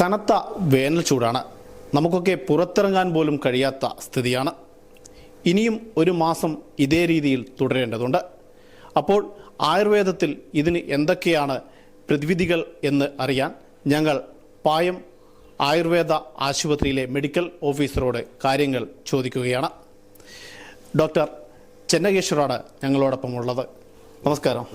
കനത്ത വേനൽ ചൂടാണ്. നമുക്കൊക്കെ പുറത്തിറങ്ങാൻ പോലും കഴിയാത്ത സ്ഥിതിയാണ്. ഇനിയും ഒരു മാസം ഇതേ രീതിയിൽ തുടരേണ്ടതുണ്ട്. അപ്പോൾ ആയുർവേദത്തിൽ ഇതിന് എന്തൊക്കെയാണ് പ്രതിവിധികൾ എന്ന് അറിയാൻ ഞങ്ങൾ പായം ആയുർവേദ ആശുപത്രിയിലെ മെഡിക്കൽ ഓഫീസറോട് കാര്യങ്ങൾ ചോദിക്കുകയാണ്. ഡോക്ടർ ചെന്നകേശ്വറാണ് ഞങ്ങളോടൊപ്പം ഉള്ളത് നമസ്കാരം.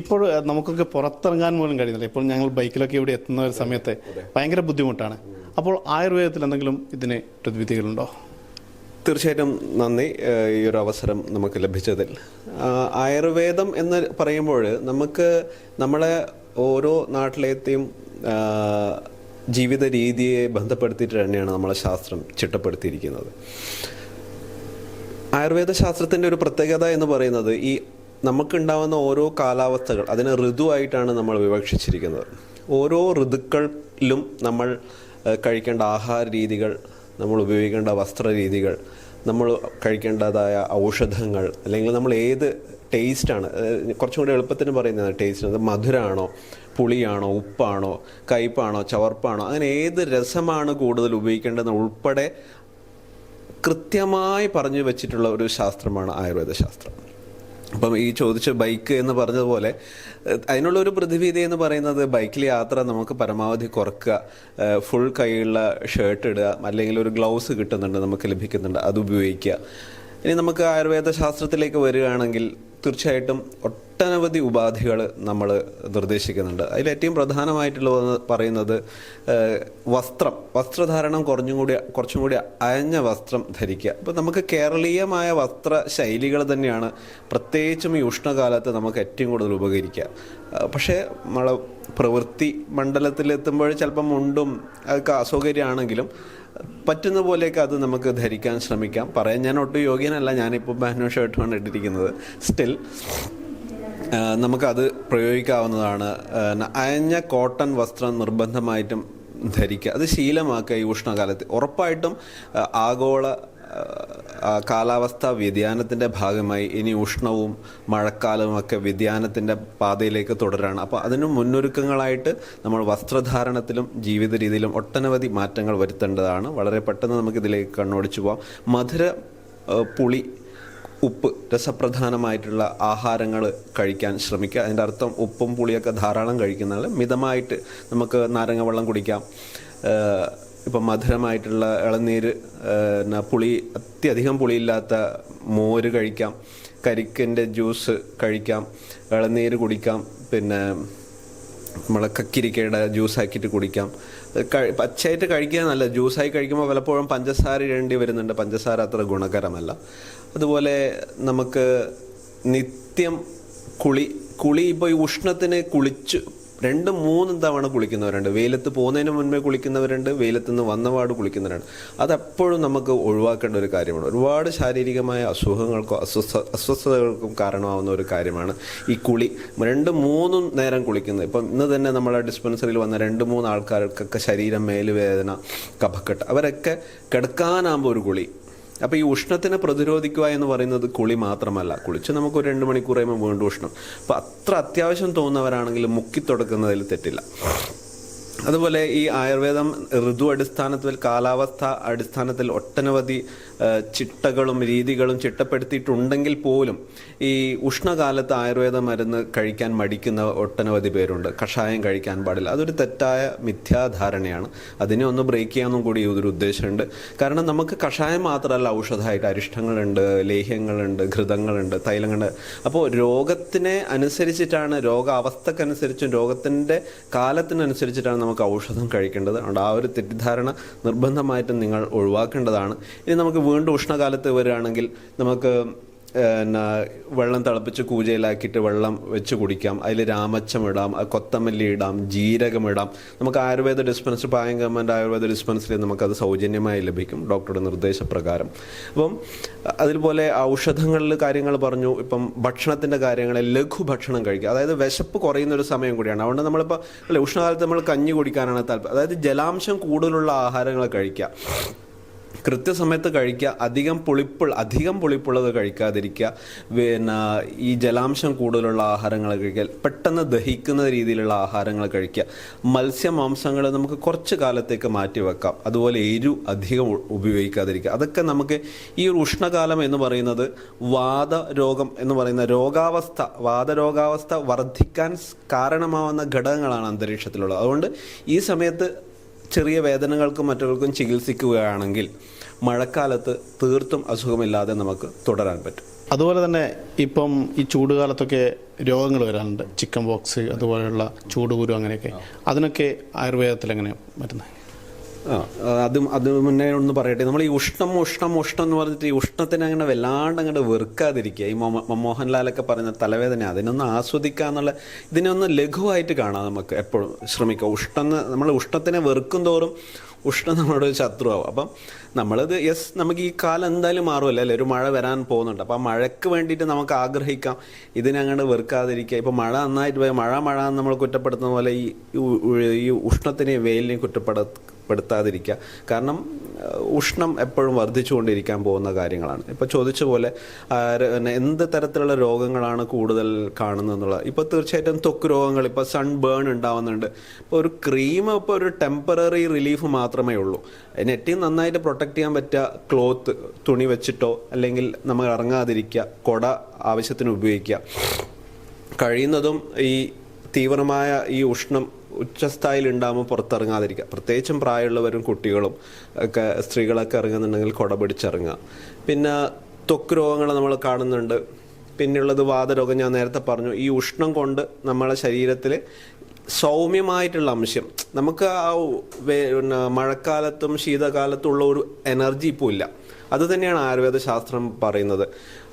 ഇപ്പോൾ നമുക്കൊക്കെ പുറത്തിറങ്ങാൻ പോലും കഴിയുന്നില്ല. ഇപ്പോൾ ഞങ്ങൾ ബൈക്കിലൊക്കെ ഇവിടെ എത്തുന്ന ഒരു സമയത്ത് ഭയങ്കര ബുദ്ധിമുട്ടാണ്. അപ്പോൾ ആയുർവേദത്തിൽ എന്തെങ്കിലും ഇതിന് പ്രതിവിധികളുണ്ടോ? തീർച്ചയായിട്ടും നന്ദി ഈ ഒരു അവസരം നമുക്ക് ലഭിച്ചതിൽ. ആയുർവേദം എന്ന് പറയുമ്പോൾ നമുക്ക് നമ്മളെ ഓരോ നാട്ടിലേത്തെയും ജീവിത രീതിയെ ബന്ധപ്പെടുത്തിയിട്ട് തന്നെയാണ് നമ്മളെ ശാസ്ത്രം ചിട്ടപ്പെടുത്തിയിരിക്കുന്നത്. ആയുർവേദ ശാസ്ത്രത്തിന്റെ ഒരു പ്രത്യേകത എന്ന് പറയുന്നത് ഈ നമുക്കുണ്ടാവുന്ന ഓരോ കാലാവസ്ഥകൾ അതിനെ ഋതുവായിട്ടാണ് നമ്മൾ വിവക്ഷിച്ചിരിക്കുന്നത്. ഓരോ ഋതുക്കളിലും നമ്മൾ കഴിക്കേണ്ട ആഹാര രീതികൾ നമ്മൾ ഉപയോഗിക്കേണ്ട വസ്ത്രരീതികൾ നമ്മൾ കഴിക്കേണ്ടതായ ഔഷധങ്ങൾ അല്ലെങ്കിൽ നമ്മൾ ഏത് ടേസ്റ്റാണ് കുറച്ചും കൂടി എളുപ്പത്തിന് പറയുന്നത് ടേസ്റ്റ് അത് മധുരമാണോ പുളിയാണോ ഉപ്പാണോ കയ്പാണോ ചവർപ്പാണോ അങ്ങനെ ഏത് രസമാണ് കൂടുതൽ ഉപയോഗിക്കേണ്ടതെന്ന് ഉൾപ്പെടെ കൃത്യമായി പറഞ്ഞു വെച്ചിട്ടുള്ള ഒരു ശാസ്ത്രമാണ് ആയുർവേദ ശാസ്ത്രം അപ്പം ഈ ചോദിച്ച ബൈക്ക് എന്ന് പറഞ്ഞതുപോലെ അതിനുള്ളൊരു പ്രതിവിധി എന്ന് പറയുന്നത് ബൈക്കിൽ യാത്ര നമുക്ക് പരമാവധി കുറക്കുക ഫുൾ കൈയുള്ള ഷർട്ട് ഇടുക അല്ലെങ്കിൽ ഒരു ഗ്ലൗസ് കിട്ടുന്നുണ്ട് നമുക്ക് ലഭിക്കുന്നുണ്ട് അത് ഉപയോഗിക്കുക. ഇനി നമുക്ക് ആയുർവേദ ശാസ്ത്രത്തിലേക്ക് വരികയാണെങ്കിൽ തീർച്ചയായിട്ടും ഒട്ടനവധി ഉപാധികൾ നമ്മൾ നിർദ്ദേശിക്കുന്നുണ്ട്. അതിലേറ്റവും പ്രധാനമായിട്ടുള്ളത് പറയുന്നത് വസ്ത്രം. വസ്ത്രധാരണം കുറഞ്ഞും കൂടി കുറച്ചും കൂടി അയഞ്ഞ വസ്ത്രം ധരിക്കുക. അപ്പോൾ നമുക്ക് കേരളീയമായ വസ്ത്ര ശൈലികൾ തന്നെയാണ് പ്രത്യേകിച്ചും ഈ ഉഷ്ണകാലത്ത് നമുക്ക് ഏറ്റവും കൂടുതൽ ഉപകരിക്കുക. പക്ഷേ നമ്മളെ പ്രവൃത്തി മണ്ഡലത്തിലെത്തുമ്പോൾ ചിലപ്പം മുണ്ടും അതൊക്കെ അസൗകര്യമാണെങ്കിലും പറ്റുന്ന പോലെയൊക്കെ അത് നമുക്ക് ധരിക്കാൻ ശ്രമിക്കാം. പറയാൻ ഞാൻ ഒട്ടും യോഗ്യനല്ല. ഞാനിപ്പോൾ ബാനോ ഷർട്ടുമാണ് ഇട്ടിരിക്കുന്നത്. സ്റ്റിൽ നമുക്കത് പ്രയോഗിക്കാവുന്നതാണ്. അയഞ്ഞ കോട്ടൺ വസ്ത്രം നിർബന്ധമായിട്ടും ധരിക്കുക അത് ശീലമാക്കുക ഈ ഉഷ്ണകാലത്ത്. ഉറപ്പായിട്ടും ആഗോള കാലാവസ്ഥാ വ്യതിയാനത്തിന്റെ ഭാഗമായി ഇനി ഉഷ്ണവും മഴക്കാലവും ഒക്കെ വ്യതിയാനത്തിന്റെ പാതയിലേക്ക് തുടരാണ്. അപ്പോൾ അതിന് മുന്നൊരുക്കങ്ങളായിട്ട് നമ്മൾ വസ്ത്രധാരണത്തിലും ജീവിത രീതിയിലും ഒട്ടനവധി മാറ്റങ്ങൾ വരുത്തേണ്ടതാണ്. വളരെ പെട്ടെന്ന് നമുക്കിതിലേക്ക് കണ്ണോടിച്ചു പോവാം. മധുര പുളി ഉപ്പ് രസപ്രധാനമായിട്ടുള്ള ആഹാരങ്ങൾ കഴിക്കാൻ ശ്രമിക്കുക. അതിന്റെ അർത്ഥം ഉപ്പും പുളിയൊക്കെ ധാരാളം കഴിക്കുന്നതിൽ മിതമായിട്ട് നമുക്ക് നാരങ്ങ വെള്ളം കുടിക്കാം. ഇപ്പം മധുരമായിട്ടുള്ള ഇളനീര് എന്നാ പുളി അത്യധികം പുളിയില്ലാത്ത മോര് കഴിക്കാം. കരിക്കിന്റെ ജ്യൂസ് കഴിക്കാം. ഇളനീര് കുടിക്കാം. പിന്നെ നമ്മളെ കക്കിരിക്കയുടെ ജ്യൂസ് ആക്കിയിട്ട് കുടിക്കാം പച്ചയായിട്ട് കഴിക്കുക നല്ല ജ്യൂസായി കഴിക്കുമ്പോൾ പലപ്പോഴും പഞ്ചസാര ഇടേണ്ടി വരുന്നുണ്ട്. പഞ്ചസാര അത്ര ഗുണകരമല്ല. അതുപോലെ നമുക്ക് നിത്യം കുളി കുളി ഇപ്പോൾ ഈ ഉഷ്ണത്തിന് കുളിച്ച് രണ്ട് മൂന്നും തവണ കുളിക്കുന്നവരുണ്ട്. വെയിലത്ത് പോകുന്നതിന് മുൻപേ കുളിക്കുന്നവരുണ്ട് വെയിലത്ത് നിന്ന് വന്നപാട് കുളിക്കുന്നവരുണ്ട്. അതെപ്പോഴും നമുക്ക് ഒഴിവാക്കേണ്ട ഒരു കാര്യമാണ്. ഒരുപാട് ശാരീരികമായ അസുഖങ്ങൾക്കോ അസ്വസ്ഥ അസ്വസ്ഥതകൾക്കും കാരണമാവുന്ന ഒരു കാര്യമാണ് ഈ കുളി. രണ്ട് മൂന്നും നേരം കുളിക്കുന്നത്. ഇപ്പം ഇന്ന് തന്നെ നമ്മളെ ഡിസ്പെൻസറിയിൽ വന്ന രണ്ട് മൂന്ന് ആൾക്കാർക്കൊക്കെ ശരീരം മേലുവേദന കഫക്കെട്ട് അവരൊക്കെ കിടക്കാനാകുമ്പോൾ ഒരു കുളി. അപ്പോൾ ഈ ഉഷ്ണത്തിനെ പ്രതിരോധിക്കുക എന്ന് പറയുന്നത് കുളി മാത്രമല്ല. കുളിച്ച് നമുക്ക് ഒരു രണ്ട് മണിക്കൂർ കഴിയുമ്പോൾ വീണ്ടും ഉഷ്ണം. അപ്പോൾ അത്ര അത്യാവശ്യം തോന്നുന്നവരാണെങ്കിൽ മുക്കി തുടക്കുന്നതിൽ തെറ്റില്ല. അതുപോലെ ഈ ആയുർവേദം ഋതു അടിസ്ഥാനത്തിൽ കാലാവസ്ഥ അടിസ്ഥാനത്തിൽ ഒട്ടനവധി ചിട്ടകളും രീതികളും ചിട്ടപ്പെടുത്തിയിട്ടുണ്ടെങ്കിൽ പോലും ഈ ഉഷ്ണകാലത്ത് ആയുർവേദ മരുന്ന് കഴിക്കാൻ മടിക്കുന്ന ഒട്ടനവധി പേരുണ്ട്. കഷായം കഴിക്കാൻ പാടില്ല. അതൊരു തെറ്റായ മിഥ്യാധാരണയാണ്. അതിനെ ഒന്ന് ബ്രേക്ക് ചെയ്യാമെന്നും കൂടി ഇതൊരു ഉദ്ദേശമുണ്ട്. കാരണം നമുക്ക് കഷായം മാത്രമല്ല ഔഷധമായിട്ട് അരിഷ്ടങ്ങളുണ്ട് ലേഹ്യങ്ങളുണ്ട് ഘൃതങ്ങളുണ്ട് തൈലങ്ങളുണ്ട്. അപ്പോൾ രോഗത്തിനെ അനുസരിച്ചിട്ടാണ് രോഗാവസ്ഥക്കനുസരിച്ചും രോഗത്തിന്റെ കാലത്തിനനുസരിച്ചിട്ടാണ് നമുക്ക് ഔഷധം കഴിക്കേണ്ടത്. അതുകൊണ്ട് ആ ഒരു തെറ്റിദ്ധാരണ നിർബന്ധമായിട്ടും നിങ്ങൾ ഒഴിവാക്കേണ്ടതാണ്. ഇനി നമുക്ക് വീണ്ടും ഉഷ്ണകാലത്ത് വരികയാണെങ്കിൽ നമുക്ക് എന്നാ വെള്ളം തിളപ്പിച്ച് കൂജയിലാക്കിയിട്ട് വെള്ളം വെച്ച് കുടിക്കാം. അതിൽ രാമച്ചം ഇടാം കൊത്തമല്ലി ഇടാം ജീരകം ഇടാം. നമുക്ക് Ayurveda dispensary Payam government Ayurveda dispensary നമുക്കത് സൗജന്യമായി ലഭിക്കും ഡോക്ടറുടെ നിർദ്ദേശപ്രകാരം. അപ്പം അതുപോലെ ഔഷധങ്ങളിൽ കാര്യങ്ങൾ പറഞ്ഞു ഇപ്പം ഭക്ഷണത്തിന്റെ കാര്യങ്ങളെ ലഘു ഭക്ഷണം കഴിക്കുക. അതായത് വിശപ്പ് കുറയുന്ന ഒരു സമയം കൂടിയാണ്. അതുകൊണ്ട് നമ്മളിപ്പോൾ അല്ലെ ഉഷ്ണകാലത്ത് നമ്മൾ കഞ്ഞി കുടിക്കാനാണ് താല്പര്യം. അതായത് ജലാംശം കൂടുതലുള്ള ആഹാരങ്ങൾ കഴിക്കുക. കൃത്യസമയത്ത് കഴിക്കുക അധികം പുളിപ്പ് അധികം പുളിപ്പുള്ളത് കഴിക്കാതിരിക്കുക പിന്നെ ഈ ജലാംശം കൂടുതലുള്ള ആഹാരങ്ങൾ കഴിക്കുക പെട്ടെന്ന് ദഹിക്കുന്ന രീതിയിലുള്ള ആഹാരങ്ങൾ കഴിക്കുക. മത്സ്യ മത്സ്യമാംസങ്ങൾ നമുക്ക് കുറച്ച് കാലത്തേക്ക് മാറ്റി വെക്കാം. അതുപോലെ എരു അധികം ഉപയോഗിക്കാതിരിക്കുക. അതൊക്കെ നമുക്ക് ഈ ഒരു ഉഷ്ണകാലം എന്ന് പറയുന്നത് വാദരോഗം എന്ന് പറയുന്ന രോഗാവസ്ഥ വാദരോഗാവസ്ഥ വർദ്ധിക്കാൻ കാരണമാവുന്ന ഘടകങ്ങളാണ് അന്തരീക്ഷത്തിലുള്ളത്. അതുകൊണ്ട് ഈ സമയത്ത് ചെറിയ വേദനകൾക്കും മറ്റുകൾക്കും ചികിത്സിക്കുകയാണെങ്കിൽ മഴക്കാലത്ത് തീർത്തും അസുഖമില്ലാതെ നമുക്ക് തുടരാൻ പറ്റും. അതുപോലെ തന്നെ ഇപ്പം ഈ ചൂടുകാലത്തൊക്കെ രോഗങ്ങൾ വരാറുണ്ട്. ചിക്കൻ ബോക്സ് അതുപോലെയുള്ള ചൂടുകുരു അങ്ങനെയൊക്കെ. അതിനൊക്കെ ആയുർവേദത്തിൽ എങ്ങനെയാണ് ആ അതും അത് മുന്നേ ഒന്ന് പറയട്ടെ. നമ്മൾ ഈ ഉഷ്ണം ഉഷ്ണം ഉഷ്ണം എന്ന് പറഞ്ഞിട്ട് ഈ ഉഷ്ണത്തിന് അങ്ങനെ വല്ലാണ്ട് അങ്ങോട്ട് വെറുക്കാതിരിക്കുക. ഈ മോഹൻലാലൊക്കെ പറയുന്ന തലവേദന അതിനൊന്ന് ആസ്വദിക്കുക എന്നുള്ള ഇതിനൊന്ന് ലഘുവായിട്ട് കാണാം നമുക്ക് എപ്പോഴും ശ്രമിക്കുക. ഉഷ്ണം നമ്മൾ ഉഷ്ണത്തിനെ വെറുക്കും തോറും ഉഷ്ണം നമ്മുടെ ഒരു ശത്രുവാകും അപ്പം നമ്മളത് യെസ് നമുക്ക് ഈ കാലം എന്തായാലും മാറുമല്ലോ അല്ലേ? ഒരു മഴ വരാൻ പോകുന്നുണ്ട്. അപ്പം ആ മഴയ്ക്ക് വേണ്ടിയിട്ട് നമുക്ക് ആഗ്രഹിക്കാം. ഇതിനങ്ങോട്ട് വെറുക്കാതിരിക്കുക. ഇപ്പം മഴ നന്നായിട്ട് പോയി മഴ മഴ എന്ന് നമ്മൾ കുറ്റപ്പെടുത്തുന്ന പോലെ ഈ ഈ ഉഷ്ണത്തിനെയും വെയിലിനെയും കുറ്റപ്പെടു പെടുത്താതിരിക്കുക കാരണം ഉഷ്ണം എപ്പോഴും വർദ്ധിച്ചുകൊണ്ടിരിക്കാൻ പോകുന്ന കാര്യങ്ങളാണ്. ഇപ്പോൾ ചോദിച്ച പോലെ എന്ത് തരത്തിലുള്ള രോഗങ്ങളാണ് കൂടുതൽ കാണുന്നത് എന്നുള്ളത് ഇപ്പോൾ തീർച്ചയായിട്ടും തൊക്ക് രോഗങ്ങൾ ഇപ്പോൾ സൺ ബേൺ ഉണ്ടാവുന്നുണ്ട്. ഇപ്പോൾ ഒരു ക്രീം ഇപ്പോൾ ഒരു ടെമ്പററി റിലീഫ് മാത്രമേ ഉള്ളൂ. അതിന് ഏറ്റവും നന്നായിട്ട് പ്രൊട്ടക്ട് ചെയ്യാൻ പറ്റുക ക്ലോത്ത് തുണി വെച്ചിട്ടോ അല്ലെങ്കിൽ നമ്മൾ ഇറങ്ങാതിരിക്കുക കൊട ആവശ്യത്തിന് ഉപയോഗിക്കുക. കഴിയുന്നതും ഈ തീവ്രമായ ഈ ഉഷ്ണം ഉച്ചസ്ഥായിൽ ഉണ്ടാകുമ്പോൾ പുറത്തിറങ്ങാതിരിക്കുക. പ്രത്യേകിച്ചും പ്രായമുള്ളവരും കുട്ടികളും ഒക്കെ സ്ത്രീകളൊക്കെ ഇറങ്ങുന്നുണ്ടെങ്കിൽ കുട പിടിച്ചിറങ്ങുക. പിന്നെ ത്വക്ക് രോഗങ്ങൾ നമ്മൾ കാണുന്നുണ്ട്. പിന്നെയുള്ളത് വാതരോഗം ഞാൻ നേരത്തെ പറഞ്ഞു. ഈ ഉഷ്ണം കൊണ്ട് നമ്മളെ ശരീരത്തിൽ സൗമ്യമായിട്ടുള്ള അംശം. നമുക്ക് ആ പിന്നെ മഴക്കാലത്തും ശീതകാലത്തും ഉള്ള ഒരു എനർജി ഇപ്പോൾ ഇല്ല. അത് തന്നെയാണ് ആയുർവേദ ശാസ്ത്രം പറയുന്നത്.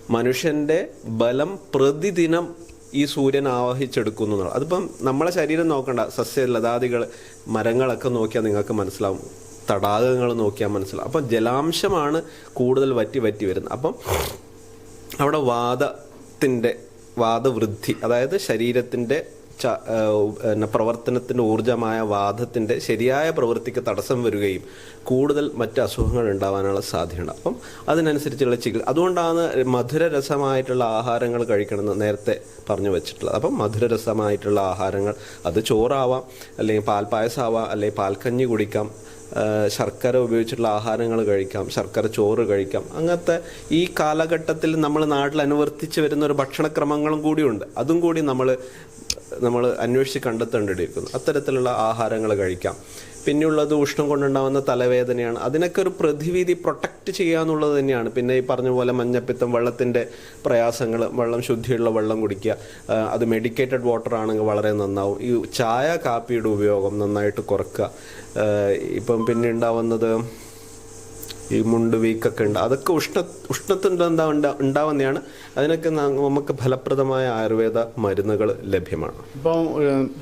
മനുഷ്യന്റെ ബലം പ്രതിദിനം ഈ സൂര്യൻ ആവഹിച്ചെടുക്കുന്നു അതിപ്പം നമ്മളെ ശരീരം നോക്കണ്ട. സസ്യലതാദികൾ മരങ്ങളൊക്കെ നോക്കിയാൽ നിങ്ങൾക്ക് മനസ്സിലാവും. തടാകങ്ങൾ നോക്കിയാൽ മനസ്സിലാവും. അപ്പം ജലാംശമാണ് കൂടുതൽ വറ്റി വറ്റി വരുന്നത്. അപ്പം അവിടെ വാദത്തിന്റെ വാദവൃദ്ധി അതായത് ശരീരത്തിന്റെ പ്രവർത്തനത്തിന്റെ ഊർജമായ വാദത്തിന്റെ ശരിയായ പ്രവൃത്തിക്ക് തടസ്സം വരികയും കൂടുതൽ മറ്റ് അസുഖങ്ങൾ ഉണ്ടാവാനുള്ള സാധ്യതയുണ്ട്. അപ്പം അതിനനുസരിച്ചുള്ള ചികിത്സ അതുകൊണ്ടാണ് മധുരരസമായിട്ടുള്ള ആഹാരങ്ങൾ കഴിക്കണമെന്ന് നേരത്തെ പറഞ്ഞു വെച്ചിട്ടുള്ളത്. അപ്പം മധുരരസമായിട്ടുള്ള ആഹാരങ്ങൾ അത് ചോറാവാം അല്ലെങ്കിൽ പാൽപ്പായസമാവാം അല്ലെങ്കിൽ പാൽക്കഞ്ഞി കുടിക്കാം ശർക്കര ഉപയോഗിച്ചിട്ടുള്ള ആഹാരങ്ങൾ കഴിക്കാം ശർക്കര ചോറ് കഴിക്കാം. അങ്ങനത്തെ ഈ കാലഘട്ടത്തിൽ നമ്മൾ നാട്ടിൽ അനുവർത്തിച്ച് വരുന്ന ഒരു ഭക്ഷണക്രമങ്ങളും കൂടിയുണ്ട്. അതും കൂടി നമ്മൾ നമ്മൾ അന്വേഷിച്ച് കണ്ടെത്തേണ്ടിയിരിക്കുന്നു. അത്തരത്തിലുള്ള ആഹാരങ്ങൾ കഴിക്കാം. പിന്നെയുള്ളത് ഉഷ്ണം കൊണ്ടുണ്ടാകുന്ന തലവേദനയാണ്. അതിനൊക്കെ ഒരു പ്രതിവിധി പ്രൊട്ടക്റ്റ് ചെയ്യുക എന്നുള്ളത് തന്നെയാണ്. പിന്നെ ഈ പറഞ്ഞ പോലെ മഞ്ഞപ്പിത്തം വെള്ളത്തിന്റെ പ്രയാസങ്ങൾ വെള്ളം ശുദ്ധിയുള്ള വെള്ളം കുടിക്കുക അത് മെഡിക്കേറ്റഡ് വാട്ടർ ആണെങ്കിൽ വളരെ നന്നാവും. ഈ ചായ കാപ്പിയുടെ ഉപയോഗം നന്നായിട്ട് കുറക്കുക. ഇപ്പം പിന്നെ ഉണ്ടാവുന്നത് ഈ മുണ്ട് വീക്കൊക്കെ ഉണ്ട്. അതൊക്കെ ഉഷ്ണ ഉഷ്ണത്തിന്റെ എന്താ ഉണ്ടാ- ഉണ്ടാവുന്നതാണ്. അതിനൊക്കെ നമുക്ക് ഫലപ്രദമായ ആയുർവേദ മരുന്നുകൾ ലഭ്യമാണ്. ഇപ്പം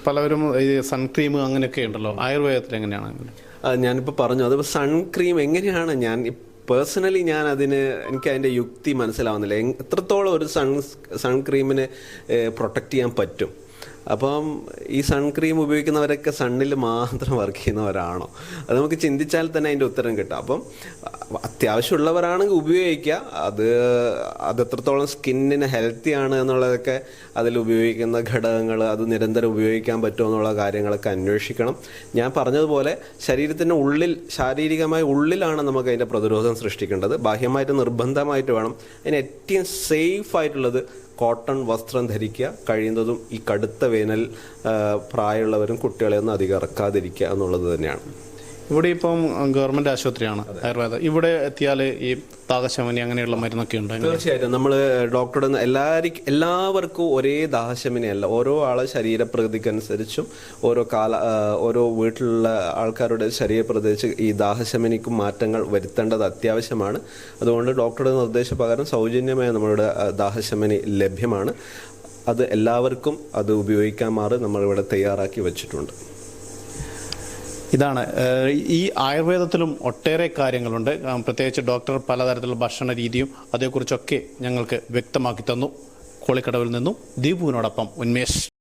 പലവരും ഈ സൺക്രീം അങ്ങനെയൊക്കെ ഉണ്ടല്ലോ. ആയുർവേദത്തിൽ എങ്ങനെയാണ് ഞാനിപ്പോൾ പറഞ്ഞു. അത് സൺക്രീം എങ്ങനെയാണ് ഞാൻ പേഴ്സണലി ഞാൻ അതിന് എനിക്ക് അതിന്റെ യുക്തി മനസ്സിലാവുന്നില്ല. എത്രത്തോളം ഒരു സൺ സൺക്രീമിനെ പ്രൊട്ടക്റ്റ് ചെയ്യാൻ പറ്റും? അപ്പം ഈ സൺക്രീം ഉപയോഗിക്കുന്നവരൊക്കെ സണ്ണിൽ മാത്രം വർക്ക് ചെയ്യുന്നവരാണോ? അത് നമുക്ക് ചിന്തിച്ചാൽ തന്നെ അതിന്റെ ഉത്തരം കിട്ടും. അപ്പം അത്യാവശ്യമുള്ളവരാണെങ്കിൽ ഉപയോഗിക്കുക അത് അത് എത്രത്തോളം സ്കിന്നിന് ഹെൽത്തി ആണ് എന്നുള്ളതൊക്കെ അതിൽ ഉപയോഗിക്കുന്ന ഘടകങ്ങൾ അത് നിരന്തരം ഉപയോഗിക്കാൻ പറ്റുമോ എന്നുള്ള കാര്യങ്ങളൊക്കെ അന്വേഷിക്കണം. ഞാൻ പറഞ്ഞതുപോലെ ശരീരത്തിന്റെ ഉള്ളിൽ ശാരീരികമായ ഉള്ളിലാണ് നമുക്ക് അതിന്റെ പ്രതിരോധം സൃഷ്ടിക്കേണ്ടത്. ബാഹ്യമായിട്ട് നിർബന്ധമായിട്ട് വേണം. അതിന് ഏറ്റവും സേഫ് ആയിട്ടുള്ളത് കോട്ടൺ വസ്ത്രം ധരിക്കുക കഴിയുന്നതും ഈ കടുത്ത വേനൽ പ്രായമുള്ളവരും കുട്ടികളെയൊന്നും അധികം ഇറക്കാതിരിക്കുക എന്നുള്ളത് തന്നെയാണ്. ഇവിടെ ഇപ്പം ഗവൺമെന്റ് ആശുപത്രിയാണ് ആയുർവേദം. ഇവിടെ എത്തിയാൽ ഈ ദാഹശമനി അങ്ങനെയുള്ള മരുന്നൊക്കെ ഉണ്ട്? തീർച്ചയായിട്ടും. നമ്മൾ ഡോക്ടറുടെ എല്ലാവരും എല്ലാവർക്കും ഒരേ ദാഹശമനി അല്ല ഓരോ ആളെ ശരീരപ്രകൃതിക്കനുസരിച്ചും ഓരോ കാല ഓരോ വീട്ടിലുള്ള ആൾക്കാരുടെ ശരീരപ്രകൃതിച്ച് ഈ ദാഹശമനിക്കും മാറ്റങ്ങൾ വരുത്തേണ്ടത് അത്യാവശ്യമാണ്. അതുകൊണ്ട് ഡോക്ടറുടെ നിർദ്ദേശപ്രകാരം സൗജന്യമായ നമ്മളുടെ ദാഹശമനി ലഭ്യമാണ്. അത് എല്ലാവർക്കും അത് ഉപയോഗിക്കാൻ മാറി നമ്മളിവിടെ തയ്യാറാക്കി വെച്ചിട്ടുണ്ട്. ഇതാണ്. ഈ ആയുർവേദത്തിലും ഒട്ടേറെ കാര്യങ്ങളുണ്ട്. പ്രത്യേകിച്ച് ഡോക്ടർ പലതരത്തിലുള്ള ഭക്ഷണ രീതിയും അതേക്കുറിച്ചൊക്കെ ഞങ്ങൾക്ക് വ്യക്തമാക്കി തന്നു. കോളിക്കടവിൽ നിന്നും ദീപുവിനോടൊപ്പം ഉന്മേഷ്.